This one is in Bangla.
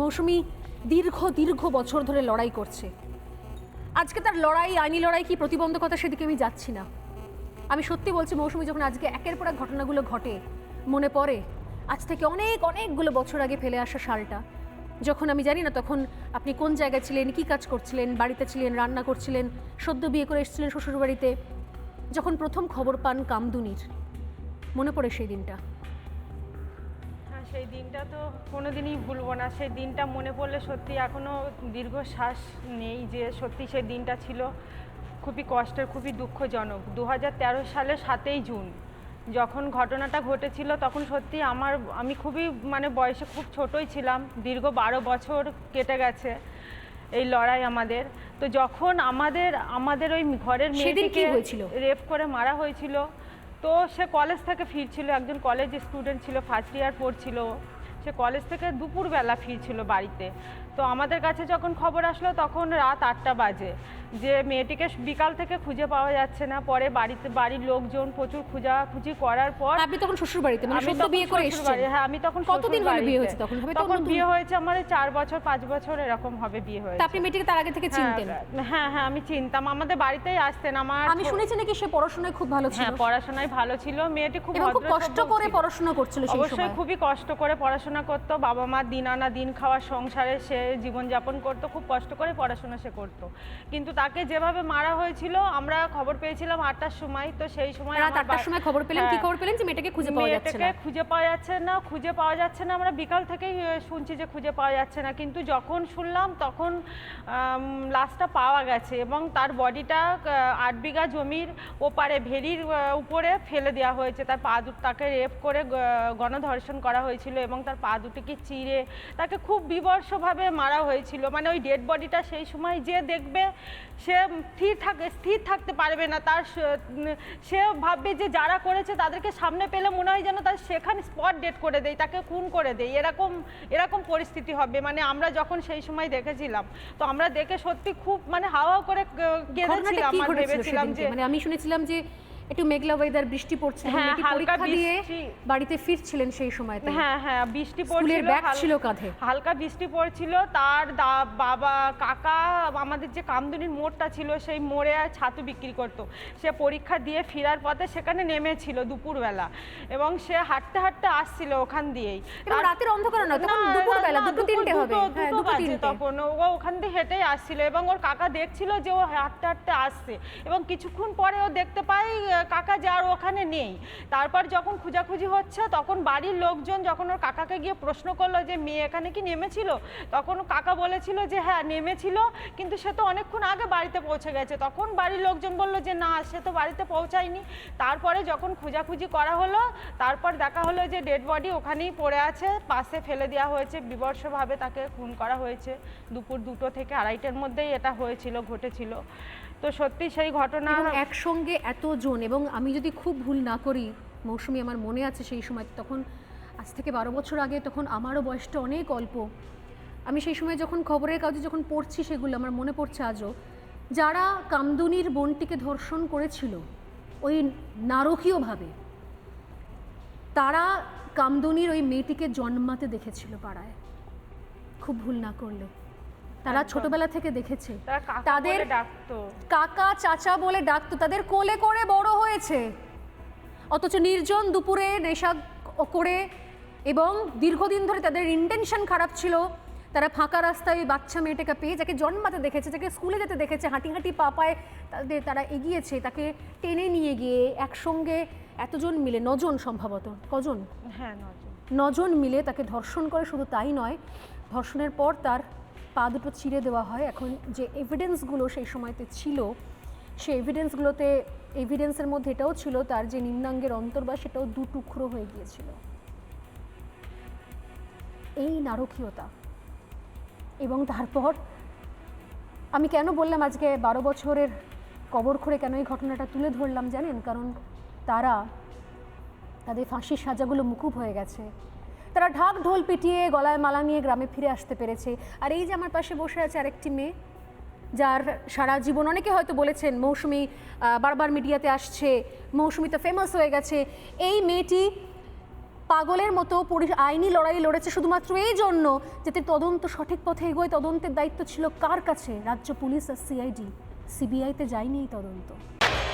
মৌসুমি দীর্ঘ দীর্ঘ বছর ধরে লড়াই করছে। আজকে তার লড়াই, আইনি লড়াই কি প্রতিবন্ধকতা সেদিকে আমি যাচ্ছি না। আমি সত্যি বলছি, মৌসুমি যখন আজকে একের পর এক ঘটনাগুলো ঘটে, মনে পড়ে, আজ থেকে অনেক, অনেকগুলো বছর আগে ফেলে আসা সালটা, যখন আমি জানি না তখন আপনি কোন জায়গায় ছিলেন, কী কাজ করছিলেন, বাড়িতে ছিলেন, রান্না করছিলেন, সদ্য বিয়ে করে এসেছিলেন শ্বশুরবাড়িতে, যখন প্রথম খবর পান কামদুনির, মনে পড়ে সেই দিনটা। সেই দিনটা তো কোনোদিনই ভুলবো না। সেই দিনটা মনে পড়লে সত্যি এখনও দীর্ঘশ্বাস নেই যে সত্যি সেই দিনটা ছিল খুবই কষ্টের খুবই দুঃখজনক। দু সালের সাতই জুন যখন ঘটনাটা ঘটেছিল তখন সত্যি আমার আমি খুবই মানে বয়সে খুব ছোটই ছিলাম দীর্ঘ বারো বছর কেটে গেছে এই লড়াই আমাদের। তো যখন আমাদের আমাদের ওই ঘরের মেয়েটিকে রেপ করে মারা হয়েছিল তো সে কলেজ থেকে ফিরছিল, একজন কলেজ স্টুডেন্ট ছিল ফার্স্ট ইয়ার পড়ছিল। সে কলেজ থেকে দুপুরবেলা ফিরছিল বাড়িতে। তো আমাদের কাছে যখন খবর আসলো তখন রাত আটটা বাজে। যে মেয়েটিকে বিকাল থেকে খুঁজে পাওয়া যাচ্ছে না। পরে বাড়িতে বাড়ির লোকজন প্রচুর খোঁজাখুঁজি করার পর আপনি তখন শ্বশুর বাড়িতে মানে আমি সদ্য বিয়ে করে বাড়ি, হ্যাঁ আমি তখন কতদিন হলো বিয়ে। হয়েছে তখন? হবে তখন বিয়ে হয়েছে আমার এই চার বছর পাঁচ বছর এরকম হবে বিয়ে হয়েছে। আপনি মেয়েটিকে তার আগে থেকে চিনতেন? হ্যাঁ, হ্যাঁ হ্যাঁ আমি চিনতাম। আমাদের বাড়িতেই আসতেন। আমার আমি শুনেছি নাকি সে পড়াশোনায় খুব ভালো ছিল। হ্যাঁ পড়াশোনায় ভালো ছিল। মেয়েটি খুব খুব কষ্ট করে পড়াশোনা করছিল সেই অবশ্যই খুবই কষ্ট করে পড়াশোনা করতো। বাবা মা দিন আনা দিন খাওয়া সংসারে সে জীবনযাপন করতো খুব কষ্ট করে পড়াশোনা সে করতো। কিন্তু তাকে যেভাবে মারা হয়েছিল আমরা খবর পেয়েছিলাম আটটার সময় তো সেই সময় রাত আটটার সময় খবর পেলেন কি হ্যাঁ। খবর পেলেন যে মেয়েটাকে খুঁজে পাওয়া যাচ্ছে না? মেয়েটাকে খুঁজে পাওয়া যাচ্ছে না খুঁজে পাওয়া যাচ্ছে না আমরা বিকাল থেকেই শুনছি যে খুঁজে পাওয়া যাচ্ছে না। কিন্তু যখন শুনলাম তখন লাশটা পাওয়া গেছে এবং তার বডিটা আট বিঘা জমির ওপারে ভেরির উপরে ফেলে দেওয়া হয়েছে। তার পা দুটো তাকে রেপ করে গণধর্ষণ করা হয়েছিল এবং তার পা দুটিকে চিরে তাকে খুব বিবর্ষভাবে মারা হয়েছিল। মানে ওই ডেড বডিটা সেই সময় যে দেখবে সে স্থির থাকে স্থির থাকতে পারবে না। তার সে ভাববে যে যারা করেছে তাদেরকে সামনে পেলে মনে হয় যেন তার সেখানে স্পট ডেট করে দেয় তাকে খুন করে দেয়। এরকম এরকম পরিস্থিতি হবে। মানে আমরা যখন সেই সময় দেখেছিলাম তো আমরা দেখে সত্যি খুব মানে হাওয়া করে কেঁদেছিলাম আর ভেবেছিলাম যে মানে আমি শুনেছিলাম যে একটু মেঘলা ওয়েদার বৃষ্টি পড়ছে হ্যাঁ, হালকা দিয়ে। বাড়িতে ফিরছিলেন সেই সময়তে। হ্যাঁ হ্যাঁ বৃষ্টি পড়ছিল ব্যাগ ছিল কাঁধে। হালকা বৃষ্টি পড়ছিল তার বাবা কাকা আমাদের যে কামদুনির মোড়টা ছিল সেই মোড়ে আর ছাতু বিক্রি করতো। সে পরীক্ষা দিয়ে ফেরার পথে সেখানে নেমেছিল দুপুরবেলা এবং সে হাঁটতে হাঁটতে আসছিল ওখান দিয়েই। তার- রাতের অন্ধকার নয় তখন দুপুরবেলা না, দুটো দুপুর তিনটে হবে। দুটো- হ্যাঁ দুটো বাজে তখন। ও ওখান দিয়ে হেঁটেই আসছিল এবং ওর কাকা দেখছিল যে ও হাঁটতে হাঁটতে আসছে এবং কিছুক্ষণ পরে ও দেখতে পায় কাকা যার ওখানে নেই। তারপর যখন খোঁজাখুঁজি হচ্ছে, তখন বাড়ির লোকজন যখন ওর কাকাকে গিয়ে প্রশ্ন করল যে, মেয়ে এখানে কি নেমেছিল? তখন কাকা বলেছিল যে হ্যাঁ নেমেছিল, কিন্তু সে তো অনেকক্ষণ আগে বাড়িতে পৌঁছে গেছে। তখন বাড়ির লোকজন বলল যে, না, সে তো বাড়িতে পৌঁছায়নি। তারপরে যখন খোঁজাখুঁজি করা হলো, তারপর দেখা হলো যে, ডেড বডি ওখানেই পড়ে আছে, পাশে ফেলে দেওয়া হয়েছে। বিবর্ষভাবে তাকে খুন করা হয়েছে। দুপুর দুটো থেকে আড়াইটার মধ্যেই এটা হয়েছিল, ঘটেছিল। তো সত্যি সেই ঘটনা একসঙ্গে এতজন এবং আমি যদি খুব ভুল না করি মৌসুমি আমার মনে আছে সেই সময় তখন আজ থেকে বারো বছর আগে তখন আমারও বয়সটা অনেক অল্প। আমি সেই সময় যখন খবরের কাগজে যখন পড়ছি সেগুলো আমার মনে পড়ছে আজও। যারা কামদুনির বোনটিকে ধর্ষণ করেছিল ওই নারকীয়ভাবে তারা কামদুনির ওই মেয়েটিকে জন্মাতে দেখেছিল পাড়ায়। খুব ভুল না করলে তারা ছোটবেলা থেকে দেখেছে। তাদের কাকা চাচা বলে ডাকতো। তাদের কোলে করে বড় হয়েছে। অথচ নির্জন দুপুরে নেশা করে এবং দীর্ঘদিন ধরে তাদের ইন্টেনশন খারাপ ছিল। তারা ফাঁকা রাস্তায় ওই বাচ্চা মেয়েটাকে পেয়ে যাকে জন্মাতে দেখেছে যাকে স্কুলে যেতে দেখেছে হাঁটি হাঁটি পা পায়ে তাদের তারা এগিয়েছে। তাকে টেনে নিয়ে গিয়ে একসঙ্গে এতজন মিলে নজন সম্ভবত কজন? হ্যাঁ নজন। নজন মিলে তাকে ধর্ষণ করে শুধু তাই নয় ধর্ষণের পর তার পা দুটো চিড়ে দেওয়া হয়। এখন যে এভিডেন্সগুলো সেই সময়তে ছিল, সেই এভিডেন্সগুলোতে এভিডেন্সের মধ্যে এটাও ছিল তার যে নিম্নাঙ্গের অন্তর্বাস সেটাও দু টুকরো হয়ে গিয়েছিল। এই নারকীয়তা। এবং তারপর আমি কেন বললাম আজকে বারো বছরের কবর করে কেন এই ঘটনাটা তুলে ধরলাম জানেন? কারণ তারা তাদের ফাঁসির সাজাগুলো মুকুব হয়ে গেছে। তারা ঢাক ঢোল পিটিয়ে গলায় মালা নিয়ে গ্রামে ফিরে আসতে পেরেছে। আর এই যে আমার পাশে বসে আছে আরেকটি মেয়ে, যার সারা জীবন অনেকে হয়তো বলেছেন, মৌসুমি বারবার মিডিয়াতে আসছে, মৌসুমি তো ফেমাস হয়ে গেছে। এই মেয়েটি পাগলের মতো আইনি লড়াই লড়েছে শুধুমাত্র এই জন্য যাতে তদন্ত সঠিক পথে এগোয়। তদন্তের দায়িত্ব ছিল কার কাছে? রাজ্য পুলিশ আর সিআইডি সিবিআইতে যায়নি এই তদন্ত।